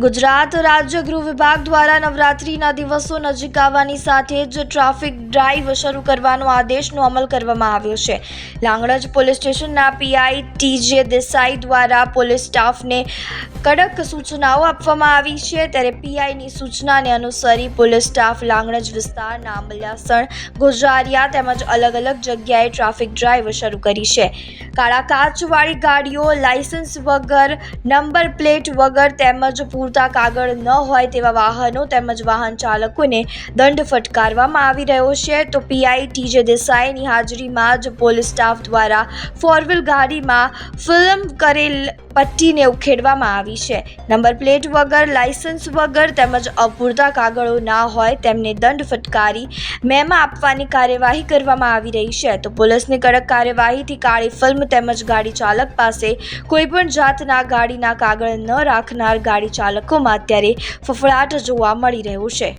ગુજરાત રાજ્ય ગૃહ વિભાગ દ્વારા નવરાત્રિના દિવસો નજીક આવવાની સાથે જ ટ્રાફિક ડ્રાઈવ શરૂ કરવાનો આદેશનો અમલ કરવામાં આવ્યો છે. લાંગણજ પોલીસ સ્ટેશનના પીઆઈ ટીજે દેસાઈ દ્વારા પોલીસ સ્ટાફને કડક સૂચનાઓ આપવામાં આવી છે. ત્યારે પીઆઈની સૂચનાને અનુસરી પોલીસ સ્ટાફ લાંગણજ વિસ્તારના આંબલિયાસણ ગોજારિયા તેમજ અલગ અલગ જગ્યાએ ટ્રાફિક ડ્રાઈવ શરૂ કરી છે. કાળા કાચવાળી ગાડીઓ, લાયસન્સ વગર, નંબર પ્લેટ વગર તેમજ પૂરતા કાગળ ન હોય તેવા વાહનો તેમજ વાહન ચાલકોને દંડ ફટકારવામાં આવી રહ્યો છે. તો પીઆઈ ટીજે દેસાઈની હાજરીમાં જ પોલીસ સ્ટાફ દ્વારા ફોર ગાડીમાં ફિલ્મ કરેલ પટ્ટીને ઉખેડવામાં આવી છે. નંબર પ્લેટ વગર, લાયસન્સ વગર તેમજ અપૂરતા કાગળો ના હોય તેમને દંડ ફટકારી મેમાં આપવાની કાર્યવાહી કરવામાં આવી રહી છે. તો પોલીસની કડક કાર્યવાહીથી કાળી ફિલ્મ તેમજ ગાડી ચાલક પાસે કોઈપણ જાતના ગાડીના કાગળ ન રાખનાર ગાડી ચાલકોમાં અત્યારે ફફડાટ જોવા મળી રહ્યો છે.